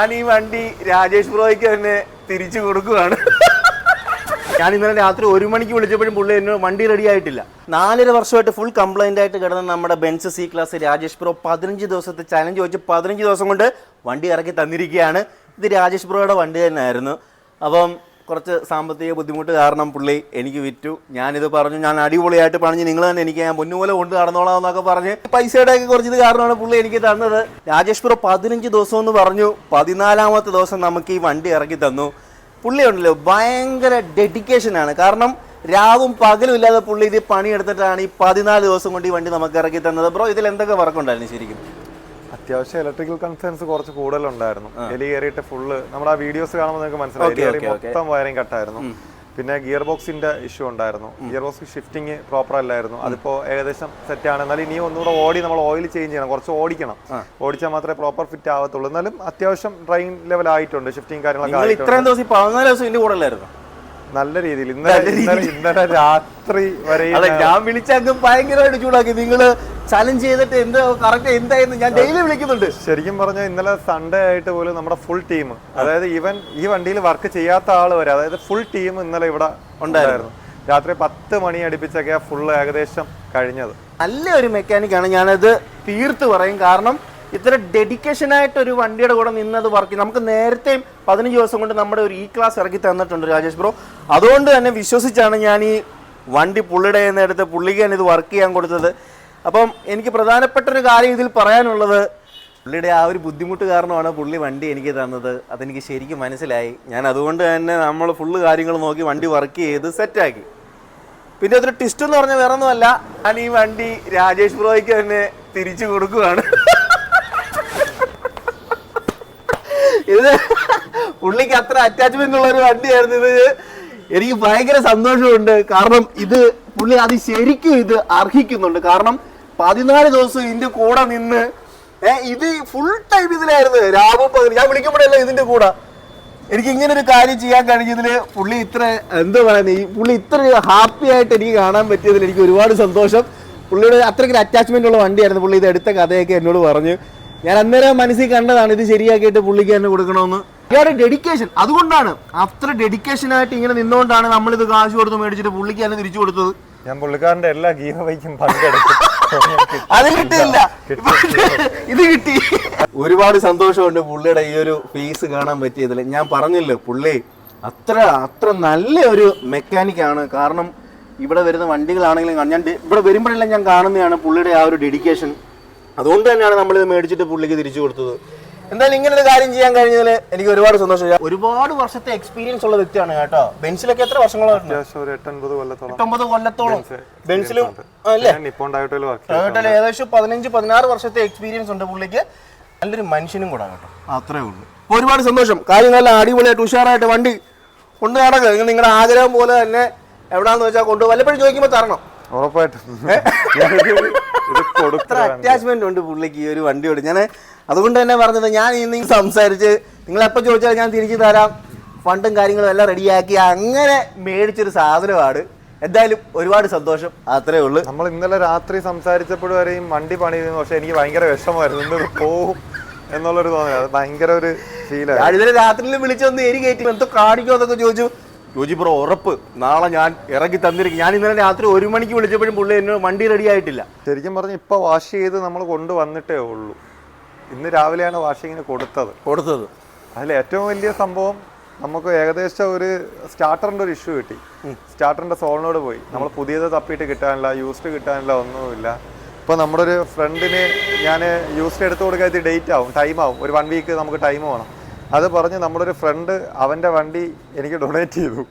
ഞാൻ ഈ വണ്ടി രാജേഷ് ബ്രോയ്ക്ക് തന്നെ തിരിച്ചു കൊടുക്കുകയാണ് ഞാൻ ഇന്നലെ രാത്രി ഒരു മണിക്ക് വിളിച്ചപ്പോഴും പുള്ളി എന്നോട് വണ്ടി റെഡി ആയിട്ടില്ല. നാലര വർഷമായിട്ട് ഫുൾ കംപ്ലൈന്റ് ആയിട്ട് കിടന്ന നമ്മുടെ Benz C class Rajesh bro പതിനഞ്ച് ദിവസത്തെ ചലഞ്ച് വെച്ച് പതിനഞ്ച് ദിവസം കൊണ്ട് വണ്ടി ഇറക്കി തന്നിരിക്കുകയാണ്. ഇത് രാജേഷ് ബ്രോയുടെ വണ്ടി തന്നെയായിരുന്നു. അപ്പം കുറച്ച് സാമ്പത്തിക ബുദ്ധിമുട്ട് കാരണം പുള്ളി എനിക്ക് വിറ്റു. ഞാനിത് പറഞ്ഞു ഞാൻ അടിപൊളിയായിട്ട് പറഞ്ഞ് നിങ്ങൾ തന്നെ എനിക്ക് ഞാൻ പൊന്നുപോലെ കൊണ്ട് നടന്നോളാം എന്നൊക്കെ പറഞ്ഞ് പൈസയുടെ ഒക്കെ കുറച്ച് ഇത് കാരണമാണ് പുള്ളി എനിക്ക് തന്നത്. രാജേഷ് പുറ പതിനഞ്ച് ദിവസം എന്ന് പറഞ്ഞു പതിനാലാമത്തെ ദിവസം നമുക്ക് ഈ വണ്ടി ഇറക്കി തന്നു. പുള്ളി ഉണ്ടല്ലോ ഭയങ്കര ഡെഡിക്കേഷൻ ആണ്. കാരണം രാവും പകലും ഇല്ലാതെ പുള്ളി ഇത് പണിയെടുത്തിട്ടാണ് ഈ പതിനാല് ദിവസം കൊണ്ട് ഈ വണ്ടി നമുക്ക് ഇറക്കി തന്നത്. ബ്രോ ഇതിൽ എന്തൊക്കെ വർക്കുണ്ടായിരുന്നു ശരിക്കും? അത്യാവശ്യം ഇലക്ട്രിക്കൽ കൺസേൺസ് കുറച്ച് കൂടുതലുണ്ടായിരുന്നു. എലി കയറിയിട്ട് ഫുള്ള് നമ്മുടെ ആ വീഡിയോസ് കാണുമ്പോൾ നിങ്ങൾക്ക് മനസ്സിലായി. എലി കയറി. മൊത്തം വയറിംഗ് കട്ടായിരുന്നു പിന്നെ ഗിയർ ബോക്സിന്റെ ഇഷ്യൂ ഉണ്ടായിരുന്നു. ഗിയർ ബോക്സ് ഷിഫ്റ്റിംഗ് പ്രോപ്പർ അല്ലായിരുന്നു. അതിപ്പോ ഏകദേശം സെറ്റ് ആണ്. എന്നാലും ഇനി ഒന്നുകൂടെ ഓടി നമ്മൾ ഓയിൽ ചേഞ്ച് ചെയ്യണം. കുറച്ച് ഓടിക്കണം. ഓടിച്ചാൽ മാത്രമേ പ്രോപ്പർ ഫിറ്റ് ആവത്തുള്ളൂ. എന്നാലും അത്യാവശ്യം ഡ്രൈൻ ലെവൽ ആയിട്ടുണ്ട്. ഷിഫ്റ്റിംഗ് കാര്യങ്ങളൊക്കെ ഇത്രയും ദിവസം പതിനാല് ദിവസം ഇതിന്റെ കൂടെ അല്ലായിരുന്നു? നല്ല രീതിയിൽ. ഇന്നലെ ഇന്നലെ രാത്രി വരെ ഞാൻ വിളിച്ചങ്ങ് ഭയങ്കരമായിട്ട് ചൂടാക്കി. നിങ്ങൾ ചലഞ്ച് ചെയ്തിട്ട് എന്ത് കറക്റ്റ് എന്തായിരുന്നു? ഞാൻ ഡെയിലി വിളിക്കുന്നുണ്ട്. ശരിക്കും പറഞ്ഞാൽ ഇന്നലെ സൺഡേ ആയിട്ട് പോലും നമ്മുടെ ഫുൾ ടീം അതായത് ഈവൻ ഈ വണ്ടിയിൽ വർക്ക് ചെയ്യാത്ത ആൾ വരെ അതായത് ഫുൾ ടീം ഇന്നലെ ഇവിടെ ഉണ്ടായിരുന്നു. രാത്രി പത്ത് മണി അടുപ്പിച്ചൊക്കെ ഫുൾ ഏകദേശം കഴിഞ്ഞത്. നല്ലൊരു മെക്കാനിക്കാണ് ഞാനത് തീർത്ത് പറയും. കാരണം ഇത്ര ഡെഡിക്കേഷൻ ആയിട്ട് ഒരു വണ്ടിയുടെ കൂടെ നിന്നത് വർക്ക് നമുക്ക് നേരത്തെയും പതിനഞ്ച് ദിവസം കൊണ്ട് നമ്മുടെ ഒരു ഇ ക്ലാസ് ഇറക്കി തന്നിട്ടുണ്ട് രാജേഷ് ബ്രോ. അതുകൊണ്ട് തന്നെ വിശ്വസിച്ചാണ് ഞാൻ ഈ വണ്ടി പുള്ളിയുടെ നേരത്തെ നിന്ന് പുള്ളിക്ക് തന്നെ ഇത് വർക്ക് ചെയ്യാൻ കൊടുത്തത്. അപ്പം എനിക്ക് പ്രധാനപ്പെട്ട ഒരു കാര്യം ഇതിൽ പറയാനുള്ളത് പുള്ളിയുടെ ആ ഒരു ബുദ്ധിമുട്ട് കാരണമാണ് പുള്ളി വണ്ടി എനിക്ക് തന്നത്. അതെനിക്ക് ശരിക്കും മനസ്സിലായി. ഞാൻ അതുകൊണ്ട് തന്നെ നമ്മൾ ഫുള്ള് കാര്യങ്ങൾ നോക്കി വണ്ടി വർക്ക് ചെയ്ത് സെറ്റാക്കി പിന്നെ അതൊരു ട്വിസ്റ്റ് എന്ന് പറഞ്ഞാൽ വേറെ ഒന്നുമല്ല ഞാൻ ഈ വണ്ടി രാജേഷ് ബ്രോയ്ക്ക് തന്നെ തിരിച്ചു കൊടുക്കുകയാണ് ഇത് പുള്ളിക്ക് അത്ര അറ്റാച്ച്മെന്റ് ഉള്ള ഒരു വണ്ടിയായിരുന്നു ഇത്. എനിക്ക് ഭയങ്കര സന്തോഷമുണ്ട്. കാരണം ഇത് പുള്ളി അത് ശരിക്കും ഇത് അർഹിക്കുന്നുണ്ട്. കാരണം പതിനാല് ദിവസം ഇതിന്റെ കൂടെ നിന്ന് ഏഹ് ഇത് ഫുൾ ടൈം ഇതിലായിരുന്നു. രാവും പകൽ ഞാൻ വിളിക്കുമ്പോഴല്ല ഇതിന്റെ കൂടെ. എനിക്ക് ഇങ്ങനെ ഒരു കാര്യം ചെയ്യാൻ കഴിഞ്ഞതിൽ പുള്ളി ഇത്ര എന്താ പറയുന്നത് ഈ പുള്ളി ഇത്ര ഹാപ്പി ആയിട്ട് എനിക്ക് കാണാൻ പറ്റിയതിൽ എനിക്ക് ഒരുപാട് സന്തോഷം. പുള്ളിയുടെ അത്രയ്ക്ക് അറ്റാച്ച്മെന്റ് ഉള്ള വണ്ടിയായിരുന്നു പുള്ളി ഇത് എടുത്ത കഥയൊക്കെ എന്നോട് പറഞ്ഞു. ഞാൻ അന്നേരം മനസ്സിൽ കണ്ടതാണ് ഇത് ശരിയാക്കിയിട്ട് പുള്ളിക്ക് തന്നെ കൊടുക്കണമെന്ന്. ഇയാളുടെ ഡെഡിക്കേഷൻ അതുകൊണ്ടാണ് അത്ര ഡെഡിക്കേഷൻ ആയിട്ട് ഇങ്ങനെ നിന്നുകൊണ്ടാണ് നമ്മൾ ഇത് കാശ് കൊടുത്ത് മേടിച്ചിട്ട് പുള്ളിക്ക് തന്നെ തിരിച്ചു കൊടുത്തത്. ഞാൻ പുള്ളിക്കാരന്റെ എല്ലാ ഗീഹ വൈക്കും പങ്കെടുത്തു. അത് കിട്ടിയില്ല. ഇത് കിട്ടി. ഒരുപാട് സന്തോഷമുണ്ട് പുള്ളിയുടെ ഈ ഒരു ഫേസ് കാണാൻ പറ്റിയതിൽ ഞാൻ പറഞ്ഞില്ലേ പുള്ളി അത്ര അത്ര നല്ല ഒരു മെക്കാനിക്കാണ് കാരണം ഇവിടെ വരുന്ന വണ്ടികളാണെങ്കിലും ഞാൻ ഇവിടെ വരുമ്പോഴെല്ലാം ഞാൻ കാണുന്നതാണ് പുള്ളിയുടെ ആ ഒരു ഡെഡിക്കേഷൻ അതുകൊണ്ട് തന്നെയാണ് നമ്മൾ ഇത് മേടിച്ചിട്ട് പുള്ളിക്ക് തിരിച്ചു കൊടുത്തത്. എന്തായാലും ഇങ്ങനെ ഒരു കാര്യം ചെയ്യാൻ കഴിഞ്ഞതിൽ എനിക്ക് ഒരുപാട് സന്തോഷം. ഒരുപാട് വർഷത്തെ എക്സ്പീരിയൻസ് ഉള്ള വ്യക്തിയാണ് കേട്ടോ. ബെൻസിലൊക്കെ എത്ര വർഷങ്ങളാണ് കൊല്ലത്തോളം. ബെൻസിലും അല്ലേ? ടൊയോട്ടയിൽ ഏകദേശം പതിനഞ്ച് പതിനാറ് വർഷത്തെ എക്സ്പീരിയൻസ് ഉണ്ട് പുള്ളിക്ക്. നല്ലൊരു മനുഷ്യനും കൂടെ കേട്ടോ. അത്രേ ഉള്ളൂ. ഒരുപാട് സന്തോഷം. കാര്യം നല്ല അടിപൊളിയായിട്ട് ഉഷാറായിട്ട് വണ്ടി കൊണ്ട് നടക്കുക നിങ്ങൾ നിങ്ങളുടെ ആഗ്രഹം പോലെ തന്നെ എവിടാന്ന് വെച്ചാൽ കൊണ്ടുപോകും വല്ലപ്പോഴും ചോദിക്കുമ്പോൾ തരണം. ഉറപ്പായിട്ടും. അത്ര അറ്റാച്ച്മെന്റ് ഉണ്ട് പുള്ളിക്ക് ഈ ഒരു വണ്ടിയോട് ഞാൻ അതുകൊണ്ട് തന്നെ പറഞ്ഞത് ഞാൻ ഇന്ന് സംസാരിച്ച് നിങ്ങൾ എപ്പോൾ ചോദിച്ചാൽ ഞാൻ തിരിച്ചു തരാം. ഫണ്ടും കാര്യങ്ങളും എല്ലാം റെഡിയാക്കി അങ്ങനെ മേടിച്ചൊരു സാധനമാണ്. എന്തായാലും ഒരുപാട് സന്തോഷം. അത്രേ ഉള്ളൂ. നമ്മൾ ഇന്നലെ രാത്രി സംസാരിച്ചപ്പോഴും വരെയും വണ്ടി പണിയിരുന്നു പക്ഷെ എനിക്ക് ഭയങ്കര വിഷമമായിരുന്നു. പോകും പോവും എന്നുള്ളൊരു തോന്നൽ അത് ഭയങ്കര ഒരു ഫീലായി ഞാൻ ഇന്നലെ രാത്രിയിൽ വിളിച്ചൊന്ന് എരി കയറ്റി. എന്തോ കാണിക്കോ എന്നൊക്കെ ചോദിച്ചു. ചോദിച്ചു ബ്രോ ഉറപ്പ്. നാളെ ഞാൻ ഇറങ്ങി തന്നിരിക്കും. ഞാൻ ഇന്നലെ രാത്രി ഒരു മണിക്ക് വിളിച്ചപ്പോഴും പുള്ളി എന്നോട് വണ്ടി റെഡി ആയിട്ടില്ല. ശരിക്കും പറഞ്ഞ് ഇപ്പൊ വാഷ് ചെയ്ത് നമ്മൾ കൊണ്ടുവന്നിട്ടേ ഉള്ളൂ. ഇന്ന് രാവിലെയാണ് വാഷിങ്ങിന് കൊടുത്തത്. കൊടുത്തത്. അതിൽ ഏറ്റവും വലിയ സംഭവം നമുക്ക് ഏകദേശം ഒരു സ്റ്റാർട്ടറിന്റെ ഒരു ഇഷ്യൂ കിട്ടി. സ്റ്റാർട്ടറിന്റെ സോളിനോട് പോയി. നമ്മൾ പുതിയത് തപ്പിയിട്ട് കിട്ടാനില്ല യൂസ്ഡ് കിട്ടാനില്ല ഒന്നുമില്ല. ഇപ്പൊ നമ്മുടെ ഒരു ഫ്രണ്ടിന് ഞാൻ യൂസ്ഡ് എടുത്തു കൊടുക്കാത്ത ഡേറ്റ് ആവും ടൈം ആവും. ഒരു വൺ വീക്ക് നമുക്ക് ടൈം വേണം. അത് പറഞ്ഞ് നമ്മളൊരു ഫ്രണ്ട് അവന്റെ വണ്ടി എനിക്ക് ഡൊണേറ്റ് ചെയ്തു.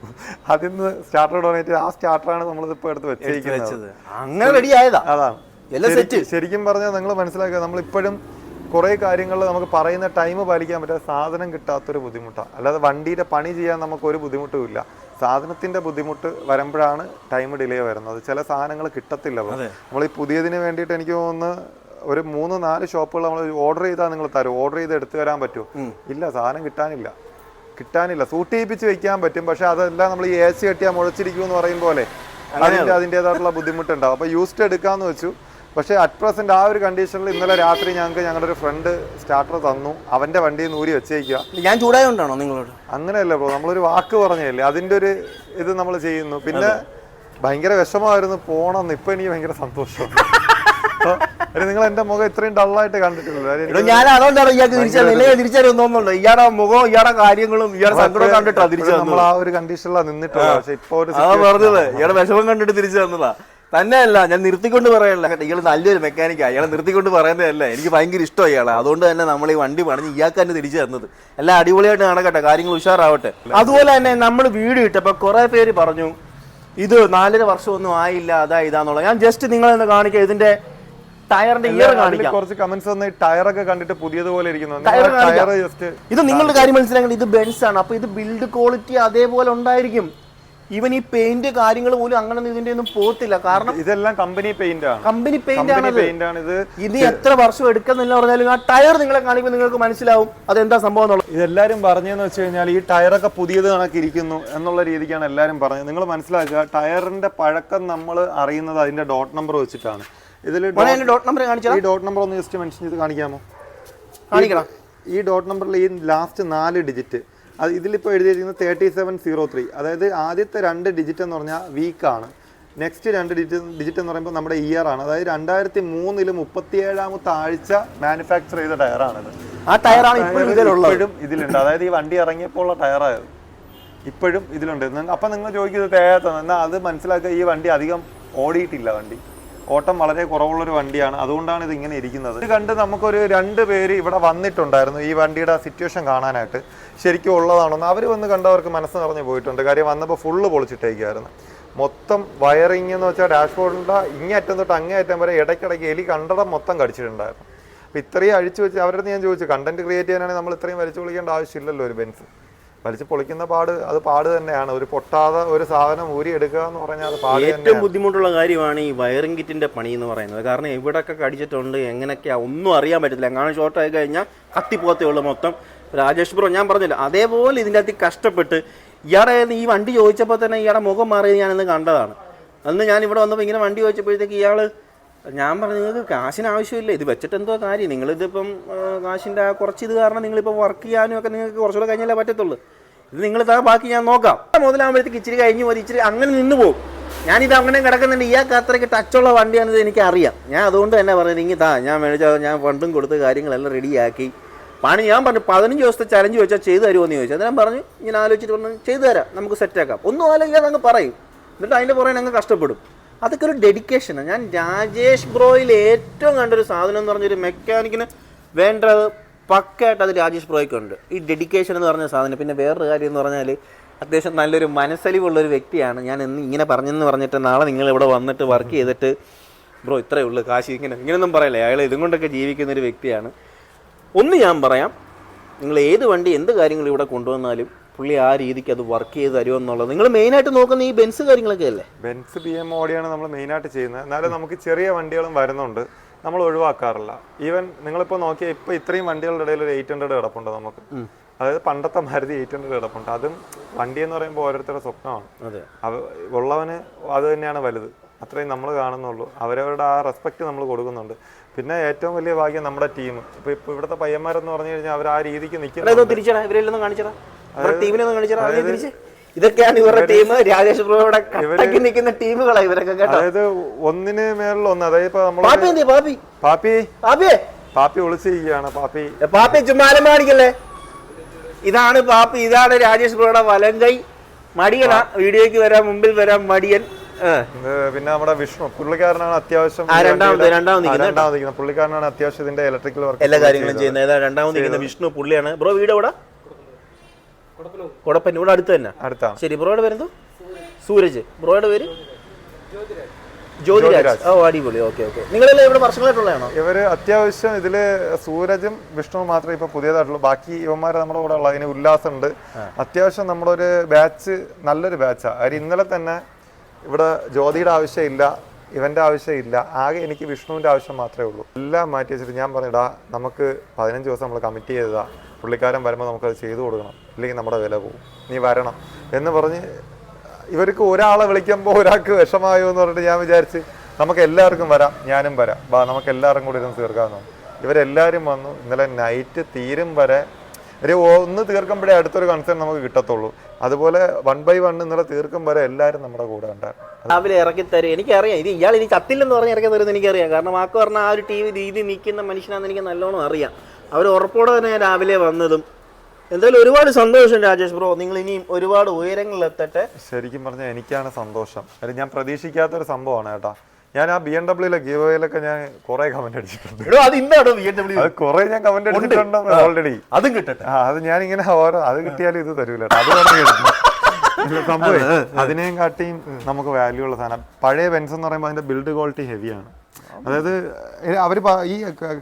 അതിൽ നിന്ന് സ്റ്റാർട്ടർ ഡൊണേറ്റ് ചെയ്ത് ആ സ്റ്റാർട്ടറാണ് നമ്മളിപ്പോൾ എടുത്ത് വെച്ചിരിക്കുന്നത് വെച്ചത്. അങ്ങനെ റെഡി ആയതാ. അതാണ്. ശരിക്കും- പറഞ്ഞാൽ നിങ്ങൾ മനസ്സിലാക്കുക നമ്മളിപ്പോഴും കുറേ കാര്യങ്ങൾ നമുക്ക് പറയുന്ന ടൈം പാലിക്കാൻ പറ്റാതെ സാധനം കിട്ടാത്തൊരു ബുദ്ധിമുട്ടാണ് അല്ലാതെ വണ്ടിയുടെ പണി ചെയ്യാൻ നമുക്ക് ഒരു ബുദ്ധിമുട്ടും ഇല്ല. സാധനത്തിന്റെ ബുദ്ധിമുട്ട് വരുമ്പോഴാണ് ടൈം ഡിലേ വരുന്നത്. ചില സാധനങ്ങൾ കിട്ടത്തില്ല. നമ്മൾ ഈ പുതിയതിന് വേണ്ടിയിട്ട് എനിക്ക് തോന്നുന്നു ഒരു മൂന്ന് നാല് ഷോപ്പുകൾ നമ്മൾ ഓർഡർ ചെയ്താൽ നിങ്ങൾ തരും. ഓർഡർ ചെയ്ത് എടുത്തു തരാൻ പറ്റുമോ? ഇല്ല സാധനം കിട്ടാനില്ല. കിട്ടാനില്ല. സൂട്ട് ചെയ്യിപ്പിച്ച് വെക്കാൻ പറ്റും. പക്ഷെ അതെല്ലാം നമ്മൾ ഈ എ സി കെട്ടിയാൽ മുഴച്ചിരിക്കും എന്ന് പറയും പോലെ അതിന്റെ അതിന്റെതായിട്ടുള്ള ബുദ്ധിമുട്ടുണ്ടാവും അപ്പോൾ യൂസ്ഡ് എടുക്കാന്ന് വെച്ചു. പക്ഷേ അറ്റ് പ്രസന്റ് ആ ഒരു കണ്ടീഷനിൽ ഇന്നലെ രാത്രി ഞങ്ങൾക്ക് ഞങ്ങളുടെ ഒരു ഫ്രണ്ട് സ്റ്റാർട്ടർ തന്നു. അവന്റെ വണ്ടി നൂരി വെച്ചേക്കുക ഞാൻ ചൂടായോണ്ടാണോ നിങ്ങളോട്? അങ്ങനെയല്ല ബ്രോ നമ്മളൊരു വാക്ക് പറഞ്ഞല്ലേ അതിന്റെ ഒരു ഇത് നമ്മൾ ചെയ്യുന്നു. പിന്നെ ഭയങ്കര വിഷമമായിരുന്നു പോണെന്ന്. ഇപ്പൊ എനിക്ക് ഭയങ്കര സന്തോഷമാണ്. നിങ്ങൾ എന്റെ മുഖം ഇത്രയും ഡള്ളായിട്ട് കണ്ടിട്ടില്ല ഞാൻ അതുകൊണ്ടാണ് ഇയാൾക്ക് തിരിച്ചറിയില്ല തിരിച്ചറിയാൻ തോന്നുന്നുണ്ടോ? ഇയാടെ മുഖം ഇയാടെ കാര്യങ്ങളും ഇയാടെ സങ്കടവും കണ്ടിട്ടാ തിരിച്ചു നമ്മൾ ആ ഒരു കണ്ടീഷനിലാണ് നിന്നിട്ട് പക്ഷെ ഇപ്പൊ പറഞ്ഞത്. ഇയാളെ വിഷമം കണ്ടിട്ട് തിരിച്ചു തന്നതാ തന്നെയല്ല ഞാൻ നിർത്തിക്കൊണ്ട് പറയല്ല? ഇയാൾ നല്ലൊരു മെക്കാനിക്കാ ഇയാളെ നിർത്തിക്കൊണ്ട് പറയുന്നതല്ല? എനിക്ക് ഭയങ്കര ഇഷ്ടമായി ഇയാളെ. അതുകൊണ്ട് തന്നെ നമ്മൾ ഈ വണ്ടി പണിഞ്ഞ് ഇയാൾക്ക് തന്നെ തിരിച്ചു തന്നത്. എല്ലാം അടിപൊളിയായിട്ട് നടക്കട്ടെ. കാര്യങ്ങൾ ഉഷാറാവട്ടെ. അതുപോലെ തന്നെ നമ്മൾ വീഡിയോ ഇട്ടപ്പോൾ കുറേ പേര് പറഞ്ഞു ഇത് നാലര വർഷമൊന്നും ആയില്ല. അതാ ഞാൻ ജസ്റ്റ് നിങ്ങളെന്ന് കാണിക്കാം. ഇതിന്റെ ടയറിന്റെ ഇയർ കാണിക്കാം. കുറച്ച് കമന്റ്സ് വന്ന് ടയർ ടയറൊക്കെ കണ്ടിട്ട് പുതിയതുപോലെ ഇരിക്കുന്നു ഇത് നിങ്ങളുടെ കാര്യം മനസ്സിലാക്കണം. ഇത് ബെൻസ് ആണ്. അപ്പൊ ഇത് ബിൽഡ് ക്വാളിറ്റി അതേപോലെ ഉണ്ടായിരിക്കും. ഈവൻ ഈ പെയിന്റ് കാര്യങ്ങൾ പോലും അങ്ങനെ ഇതിന്റെ ഒന്നും പോത്തില്ല കാരണം ഇതെല്ലാം കമ്പനി പെയിന്റ് ആണ്. കമ്പനി പെയിന്റ് ആണ് പെയിന്റ് ആണ് ഇത്. ഇത് എത്ര വർഷം എടുക്കുന്നില്ല പറഞ്ഞാലും ആ ടയർ നിങ്ങളെ കാണിക്കുമ്പോൾ നിങ്ങൾക്ക് മനസ്സിലാവും അതെന്താ സംഭവം എന്നുള്ളത്. ഇതെല്ലാരും പറഞ്ഞതെന്ന് വെച്ച് കഴിഞ്ഞാൽ ഈ ടയറൊക്കെ പുതിയത് കണക്കിരിക്കുന്നു എന്നുള്ള രീതിക്കാണ് എല്ലാരും പറഞ്ഞത്. നിങ്ങൾ മനസ്സിലാക്കുക ടയറിന്റെ പഴക്കം നമ്മൾ അറിയുന്നത് അതിന്റെ ഡോട്ട് നമ്പർ വെച്ചിട്ടാണ്. ഇതിൽ ഡോട്ട് നമ്പർ ഈ ഡോട്ട് നമ്പർ ഒന്ന് ജസ്റ്റ് മെൻഷൻ ചെയ്ത് കാണിക്കാമോ? കാണിക്കണം. ഈ ഡോട്ട് നമ്പറിൽ ഈ ലാസ്റ്റ് നാല് ഡിജിറ്റ് അത് ഇതിലിപ്പോൾ എഴുതിയിരിക്കുന്നത് തേർട്ടി സെവൻ സീറോ ത്രീ. അതായത് ആദ്യത്തെ രണ്ട് ഡിജിറ്റ് എന്ന് പറഞ്ഞാൽ വീക്കാണ് നെക്സ്റ്റ് രണ്ട് ഡിജിറ്റ് ഡിജിറ്റ് എന്ന് പറയുമ്പോൾ നമ്മുടെ ഇയർ ആണ്. അതായത് രണ്ടായിരത്തി മൂന്നിൽ മുപ്പത്തിയേഴാമത്തെ ആഴ്ച മാനുഫാക്ചർ ചെയ്ത ടയറാണിത് ആ ടയറാണ് ഇപ്പോഴും ഇപ്പോഴും ഇതിലുണ്ട്. അതായത് ഈ വണ്ടി ഇറങ്ങിയപ്പോൾ ഉള്ള ടയറായത് ഇപ്പോഴും ഇതിലുണ്ട്. അപ്പം നിങ്ങൾ ചോദിക്കുന്നത് തേയാത്ത എന്നാൽ അത് മനസ്സിലാക്കുക ഈ വണ്ടി അധികം ഓടിയിട്ടില്ല വണ്ടി. ഓട്ടം വളരെ കുറവുള്ളൊരു വണ്ടിയാണ്. അതുകൊണ്ടാണ് ഇത് ഇങ്ങനെ ഇരിക്കുന്നത്. ഇത് കണ്ട് നമുക്കൊരു രണ്ട് പേര് ഇവിടെ വന്നിട്ടുണ്ടായിരുന്നു ഈ വണ്ടിയുടെ സിറ്റുവേഷൻ കാണാനായിട്ട്. ശരിക്കും ഉള്ളതാണോ അവർ വന്ന് കണ്ടവർക്ക് മനസ്സ് നിറഞ്ഞു പോയിട്ടുണ്ട്. കാര്യം വന്നപ്പോൾ ഫുള്ള് പൊളിച്ചിട്ടേക്കായിരുന്നു മൊത്തം വയറിങ് എന്ന് വെച്ചാൽ ഡാഷ്ബോർഡിന്റെ ഇങ്ങേറ്റം തൊട്ട് അങ്ങേയറ്റം വരെ ഇടയ്ക്കിടയ്ക്ക് എലി കണ്ടടം മൊത്തം കടിച്ചിട്ടുണ്ടായിരുന്നു. അപ്പോൾ ഇത്രയും അഴിച്ചു വെച്ച് അവരുടെ ഞാൻ ചോദിച്ചു കണ്ടന്റ് ക്രിയേറ്റ് ചെയ്യാനാണെങ്കിൽ നമ്മൾ ഇത്രയും വലിച്ചു വിളിക്കേണ്ട ആവശ്യമില്ലല്ലോ ഒരു ബെൻസ് വലിച്ചു പൊളിക്കുന്ന പാട് അത് പാട് തന്നെയാണ്. ഒരു പൊട്ടാതെ ഒരു സാധനം ഊരി എടുക്കുക എന്ന് പറഞ്ഞാൽ അത് പാട് ഏറ്റവും ബുദ്ധിമുട്ടുള്ള കാര്യമാണ് ഈ വയറിംഗ് കിറ്റിന്റെ പണി എന്ന് പറയുന്നത്. കാരണം എവിടെയൊക്കെ കടിച്ചിട്ടുണ്ട് എങ്ങനെയൊക്കെയാ ഒന്നും അറിയാൻ പറ്റത്തില്ല. എങ്ങാനും ഷോർട്ടായി കഴിഞ്ഞാൽ കത്തിപ്പോത്തേ ഉള്ളൂ മൊത്തം. രാജേഷ് ബ്രോ ഞാൻ പറഞ്ഞില്ല അതേപോലെ ഇതിന്റെ അകത്ത് കഷ്ടപ്പെട്ട് ഇയാടെ ഈ വണ്ടി ചോദിച്ചപ്പോൾ തന്നെ ഇയാളെ മുഖം മാറിയത് ഞാനിന്ന് കണ്ടതാണ്. അന്ന് ഞാൻ ഇവിടെ വന്നപ്പോൾ ഇങ്ങനെ വണ്ടി ചോദിച്ചപ്പോഴത്തേക്ക് ഇയാൾ ഞാൻ പറഞ്ഞു നിങ്ങൾക്ക് കാശിന് ആവശ്യമില്ല. ഇത് വെച്ചിട്ട് എന്തോ കാര്യം. നിങ്ങളിതിപ്പം കാശിന്റെ ആ കുറച്ച് ഇത് കാരണം നിങ്ങളിപ്പോൾ വർക്ക് ചെയ്യാനും ഒക്കെ നിങ്ങൾക്ക് കുറച്ചുകൂടെ കഴിഞ്ഞാലേ പറ്റത്തുള്ളൂ. ഇത് നിങ്ങൾ താ ബാക്കി ഞാൻ നോക്കാം. മുതലാകുമ്പോഴത്തേക്ക് ഇച്ചിരി കഴിഞ്ഞ് മതി ഇച്ചിരി അങ്ങനെ നിന്ന് പോകും ഞാനിത് അങ്ങനെ കിടക്കുന്നുണ്ട്. ഇയാൾക്ക് അത്രയ്ക്ക് ടച്ചുള്ള വണ്ടിയാണിത് എനിക്കറിയാം. ഞാൻ അതുകൊണ്ട് തന്നെ പറയുന്നത് ഇനി താ ഞാൻ മേടിച്ച ഞാൻ ഫണ്ടും കൊടുത്ത് കാര്യങ്ങളെല്ലാം റെഡിയാക്കി പണി ഞാൻ പറഞ്ഞു പതിനഞ്ച് ദിവസത്തെ ചലഞ്ച് വെച്ചാൽ ചെയ്തു തരുമോ എന്ന് ചോദിച്ചു. അന്നേരം പറഞ്ഞു ഇങ്ങനെ ആലോചിച്ചിട്ട് പറഞ്ഞു ചെയ്തു തരാം നമുക്ക് സെറ്റാക്കാം ഒന്നും ആലോചിക്കാതെ അങ്ങ് പറയും. എന്നിട്ട് അതിന്റെ പുറകെ അങ്ങ് കഷ്ടപ്പെടും. അതൊക്കെ ഒരു ഡെഡിക്കേഷനാണ് ഞാൻ രാജേഷ് ബ്രോയിൽ ഏറ്റവും കണ്ടൊരു സാധനം എന്ന് പറഞ്ഞൊരു മെക്കാനിക്കിന് വേണ്ടത് പക്കായിട്ട് അത് രാജേഷ് ബ്രോയ്ക്കുണ്ട് ഈ ഡെഡിക്കേഷൻ എന്ന് പറഞ്ഞ സാധനം. പിന്നെ വേറൊരു കാര്യം എന്ന് പറഞ്ഞാൽ അത്യാവശ്യം നല്ലൊരു മനസ്സലിവുള്ള ഒരു വ്യക്തിയാണ്. ഞാൻ ഇന്ന് ഇങ്ങനെ പറഞ്ഞെന്ന് പറഞ്ഞിട്ട് നാളെ നിങ്ങൾ ഇവിടെ വന്നിട്ട് വർക്ക് ചെയ്തിട്ട് ബ്രോ ഇത്രയേ ഉള്ളൂ. കാശ് ഇങ്ങനെ ഇങ്ങനെയൊന്നും പറയല്ലേ. അയാൾ ഇതും കൊണ്ടൊക്കെ ജീവിക്കുന്ന ഒരു വ്യക്തിയാണ്. ഒന്ന് ഞാൻ പറയാം. നിങ്ങൾ ഏത് വണ്ടി എന്ത് കാര്യങ്ങൾ ഇവിടെ കൊണ്ടുവന്നാലും പുള്ളി ആ രീതിക്ക് അത് വർക്ക് ചെയ്ത് തരുമോ എന്നുള്ളത്. നിങ്ങൾ മെയിനായിട്ട് നോക്കുന്ന ഈ ബെൻസ് കാര്യങ്ങളൊക്കെ അല്ലേ? ബെൻസ് ബി എം ഓടിയാണ് നമ്മൾ മെയിൻ ആയിട്ട് ചെയ്യുന്നത്. എന്നാലും നമുക്ക് ചെറിയ വണ്ടികളും വരുന്നുണ്ട്. നമ്മൾ ഒഴിവാക്കാറില്ല. ഈവൻ നിങ്ങളിപ്പോൾ നോക്കിയാൽ ഇപ്പോൾ ഇത്രയും വണ്ടികളുടെ ഇടയിൽ ഒരു എയ്റ്റ് ഹൺഡ്രഡ് കിടപ്പുണ്ട് നമുക്ക്. അതായത് പണ്ടത്തെ മാരുതി എയ്റ്റ് ഹൺഡ്രഡ് കിടപ്പുണ്ട്. അതും വണ്ടി എന്ന് പറയുമ്പോൾ ഓരോരുത്തരുടെ സ്വപ്നമാണ്. ഉള്ളവന് അത് തന്നെയാണ് വലുത്. അത്രയും നമ്മൾ കാണുന്നുള്ളൂ. അവരവരുടെ ആ റെസ്പെക്റ്റ് നമ്മൾ കൊടുക്കുന്നുണ്ട്. പിന്നെ ഏറ്റവും വലിയ ഭാഗ്യം നമ്മുടെ ടീം ഇപ്പോൾ ഇപ്പോൾ ഇവിടുത്തെ പയ്യന്മാരെന്ന് പറഞ്ഞു കഴിഞ്ഞാൽ അവർ ആ രീതിക്ക് നിൽക്കുന്നത് നിൽക്കുന്നു ഇതൊന്ന് തിരിച്ചടാ ഇവരെല്ലാം കാണിച്ചടാ. അവരെ തിരിച്ച്. ഇതൊക്കെയാണ് ഇവരുടെ ടീം. രാജേഷ് ബ്രോയുടെ കട്ടക്ക് നിൽക്കുന്ന ടീമുകളാണ് ഇവരൊക്കെ കേട്ടോ. അതായത് ഒന്നിന് മേളിൽ ഒന്ന്. അതായത് പാപ്പി പാപ്പി. പാപ്പി? പാപ്പിയേ? പാപ്പി ഒളിച്ചിരിക്കുകയാണ്. പാപ്പി. പാപ്പി ചുമ്മാലും കാണിക്കല്ലേ ഇതാണ് പാപ്പി. ഇതാണ് രാജേഷ് ബ്രോയുടെ വലം കൈ. മടിയനാ. വീഡിയോയ്ക്ക് വരാൻ മുമ്പിൽ വരാൻ മടിയൻ. പിന്നെ നമ്മുടെ വിഷ്ണു. പുള്ളിക്കാരനാണ് അത്യാവശ്യം രണ്ടാമത്, പുള്ളിക്കാരനാണ് അത്യാവശ്യം ഇതിന്റെ ഇലക്ട്രിക്കൽ വർക്ക് എല്ലാ കാര്യങ്ങളും ചെയ്യുന്നത്. രണ്ടാമത് നിൽക്കുന്ന വിഷ്ണു പുള്ളിയാണ്. ബ്രോ വീട് എവിടെ? കൊടപ്പൻ ഇവിടെ അടുത്ത് തന്നെ? അടുത്താണ് ശരി ബ്രോയുടെ പേരെന്തോ സൂരജ്. ബ്രോയുടെ പേര്? ജ്യോതിരാജ്. ഓ അടിപൊളി. Okay okay. നിങ്ങളെല്ലാം ഇവിടെ വർഷങ്ങളായിട്ടുള്ളതാണോ? ഇവർ അത്യാവശ്യം ഇതിൽ സൂരജും വിഷ്ണുവും മാത്രമേ ഇപ്പൊ പുതിയതായിട്ടുള്ളൂ. ബാക്കി ഇവന്മാരെ നമ്മുടെ കൂടെ ഉള്ള അതിന് ഉല്ലാസമുണ്ട്. അത്യാവശ്യം നമ്മുടെ ഒരു ബാച്ച് നല്ലൊരു ബാച്ചാണ് അവർ ഇന്നലെ തന്നെ ഇവിടെ ജ്യോതിയുടെ ആവശ്യമില്ല ഇവന്റെ ആവശ്യമില്ല ആകെ എനിക്ക് വിഷ്ണുവിന്റെ ആവശ്യം മാത്രമേ ഉള്ളൂ. എല്ലാം മാറ്റി വെച്ചിട്ട് ഞാൻ പറഞ്ഞിടാ നമുക്ക് പതിനഞ്ച് ദിവസം നമ്മൾ കമ്മിറ്റ് ചെയ്തതാ. പുള്ളിക്കാരൻ വരുമ്പോൾ നമുക്കത് ചെയ്തു കൊടുക്കണം. അല്ലെങ്കിൽ നമ്മുടെ വില പോകും നീ വരണം. എന്ന് പറഞ്ഞ് ഇവർക്ക് ഒരാളെ വിളിക്കുമ്പോൾ ഒരാൾക്ക് വിഷമായോ എന്ന് പറഞ്ഞിട്ട് ഞാൻ വിചാരിച്ച് നമുക്ക് എല്ലാവർക്കും വരാം. ഞാനും വരാം. ബാ നമുക്ക് എല്ലാവരും കൂടി ഇരുന്ന് തീർക്കാമെന്ന് ഇവരെല്ലാവരും വന്നു. ഇന്നലെ നൈറ്റ് തീരും വരെ ഒരു ഒന്ന് തീർക്കുമ്പോഴേ അടുത്തൊരു കൺസേൺ നമുക്ക് കിട്ടത്തുള്ളൂ. അതുപോലെ വൺ ബൈ വൺ ഇന്നലെ തീർക്കും വരെ എല്ലാവരും നമ്മുടെ കൂടെ ഉണ്ടായിരുന്നു. രാവിലെ ഇറക്കി തരും എനിക്കറിയാം. ഇത് ഇയാൾ ഇനി ചത്തില്ലെന്ന് പറഞ്ഞ് ഇറക്കി തരുമെന്ന് എനിക്കറിയാം. കാരണം വാക്ക് പറഞ്ഞ ആ ഒരു ടി വി രീതി നിൽക്കുന്ന മനുഷ്യനാണെന്ന് എനിക്ക് നല്ലോണം അറിയാം. അവർ ഉറപ്പോടെ തന്നെ രാവിലെ വന്നതും. എന്തായാലും ഒരുപാട് സന്തോഷം രാജേഷ് ബ്രോ. നിങ്ങൾ ഇനിയും ഒരുപാട് ഉയരങ്ങളിൽ എത്തട്ടെ ശരിക്കും പറഞ്ഞാൽ എനിക്കാണ് സന്തോഷം. കാര്യം ഞാൻ പ്രതീക്ഷിക്കാത്ത ഒരു സംഭവമാണ് കേട്ടോ. ഞാൻ ആ ബി എം ഡബ്ല്യൂലെ ഗീവയിലൊക്കെ ഞാൻ കുറെ കമന്റ് അടിച്ചിട്ടുണ്ട്. എടോ അത് ഇന്നാണോ ബി എം ഡബ്ല്യു അത് കുറെ ഞാൻ കമന്റ് അടിച്ചിട്ടുണ്ട് ഓൾറെഡി അതും കിട്ടട്ടെ. ആ അത് ഞാൻ ഇങ്ങനെ ഓരോ അത് കിട്ടിയാലും ഇത് തരൂല അത്. സംഭവം അതിനെയും കാട്ടിയും നമുക്ക് വാല്യൂ ഉള്ള സാധനം. പഴയ പെൻസ് എന്ന് പറയുമ്പോൾ അതിന്റെ ബിൽഡ് ക്വാളിറ്റി ഹെവിയാണ് അതായത് അവർ ഈ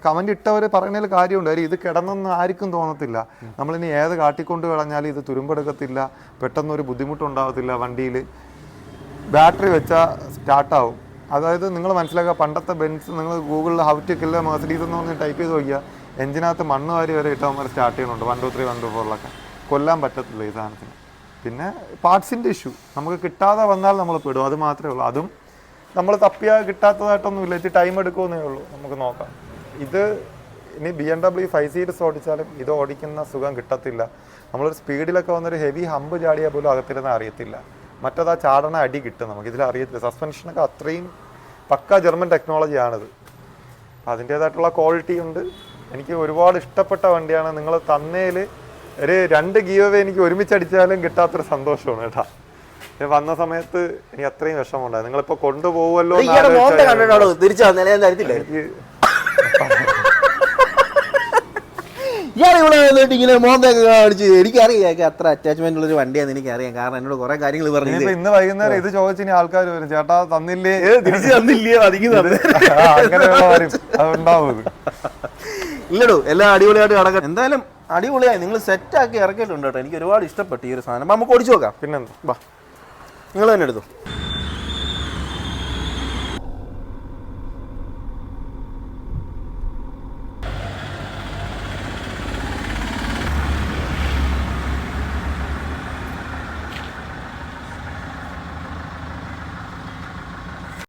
കമന്റ് ഇട്ടവർ പറയുന്നതിൽ കാര്യമുണ്ട്. കാര്യം ഇത് കിടന്നൊന്നും ആർക്കും തോന്നത്തില്ല. നമ്മളിനി ഏത് കാട്ടിക്കൊണ്ട് കളഞ്ഞാലും ഇത് തുരുമ്പെടുക്കത്തില്ല. പെട്ടെന്ന് ഒരു ബുദ്ധിമുട്ടുണ്ടാവത്തില്ല വണ്ടിയിൽ ബാറ്ററി വെച്ചാൽ സ്റ്റാർട്ടാവും. അതായത് നിങ്ങൾ മനസ്സിലാക്കുക പണ്ടത്തെ ബെൻസ് നിങ്ങൾ ഗൂഗിളിൽ ഹൗ ടു കില്ല മെർസിഡീസ് എന്ന് പറഞ്ഞ് ടൈപ്പ് ചെയ്ത് നോക്കിയാൽ എഞ്ചിനകത്ത് മണ്ണ് വാരി വരെ ഇട്ടവന്മാർ സ്റ്റാർട്ട് ചെയ്യുന്നുണ്ട്. One two three one two ഫോറിലൊക്കെ. കൊല്ലാൻ പറ്റത്തില്ല ഈ സാധനത്തിന്. പിന്നെ പാർട്സിന്റെ ഇഷ്യൂ. നമുക്ക് കിട്ടാതെ വന്നാൽ നമ്മൾ പെടും. അത് മാത്രമേ ഉള്ളൂ. അതും നമ്മൾ തപ്പിയാൽ കിട്ടാത്തതായിട്ടൊന്നുമില്ല. ഇച്ചിരി ടൈം എടുക്കുമെന്നേ ഉള്ളൂ. നമുക്ക് നോക്കാം. ഇത് ഇനി B M W five series ഓടിച്ചാലും ഇത് ഓടിക്കുന്ന സുഖം കിട്ടത്തില്ല. നമ്മളൊരു സ്പീഡിലൊക്കെ വന്നൊരു ഹെവി ഹമ്പ് ചാടിയാൽ പോലും അകത്തിരുന്ന് അറിയത്തില്ല. മറ്റത് ആ ചാടണ അടി കിട്ടും നമുക്ക്. ഇതിൽ അറിയത്തില്ല. സസ്പെൻഷനൊക്കെ അത്രയും പക്ക ജർമ്മൻ ടെക്നോളജിയാണിത് അതിന്റേതായിട്ടുള്ള ക്വാളിറ്റി ഉണ്ട്. എനിക്ക് ഒരുപാട് ഇഷ്ടപ്പെട്ട വണ്ടിയാണ്. നിങ്ങൾ തന്നേൽ ഒരു രണ്ട് ഗീവേ എനിക്ക് ഒരുമിച്ച് അടിച്ചാലും കിട്ടാത്തൊരു സന്തോഷമാണ് കേട്ടാ. ഇത് വന്ന സമയത്ത് എനിക്ക് അത്രയും വിഷമമുണ്ടായി. നിങ്ങളിപ്പോ കൊണ്ടുപോകുമല്ലോ തിരിച്ചു വന്നേ ഞാൻ തരത്തില്ലേ? എനിക്ക് ഇയാൾ ഇവിടെ വന്നിട്ട് ഇങ്ങനെ മോന്തൊക്കെ കാണിച്ച് എനിക്കറിയാം അത്ര അറ്റാച്ച്മെന്റ് ഉള്ള ഒരു വണ്ടിയാന്ന് എനിക്കറിയാം. കാരണം എന്നോട് കുറെ കാര്യങ്ങൾ പറഞ്ഞു ഇന്ന് വൈകുന്നേരം ഇത് ചോദിച്ചിനി ആൾക്കാർ വരും. ചേട്ടാ തന്നില്ലേ? തിരിച്ചു തന്നില്ലേ? അതിങ്ങി അതുണ്ടാവും. ഇല്ലടോ എല്ലാം അടിപൊളിയായിട്ട് കിടക്കാം എന്തായാലും അടിപൊളിയായി. നിങ്ങൾ സെറ്റ് ആക്കി ഇറക്കിയിട്ടുണ്ട് കേട്ടോ. എനിക്ക് ഒരുപാട് ഇഷ്ടപ്പെട്ടു ഈ ഒരു സാധനം. നമുക്ക് ഓടിച്ചു നോക്കാം. പിന്നെന്താ? നിങ്ങൾ തന്നെ എടുത്തു?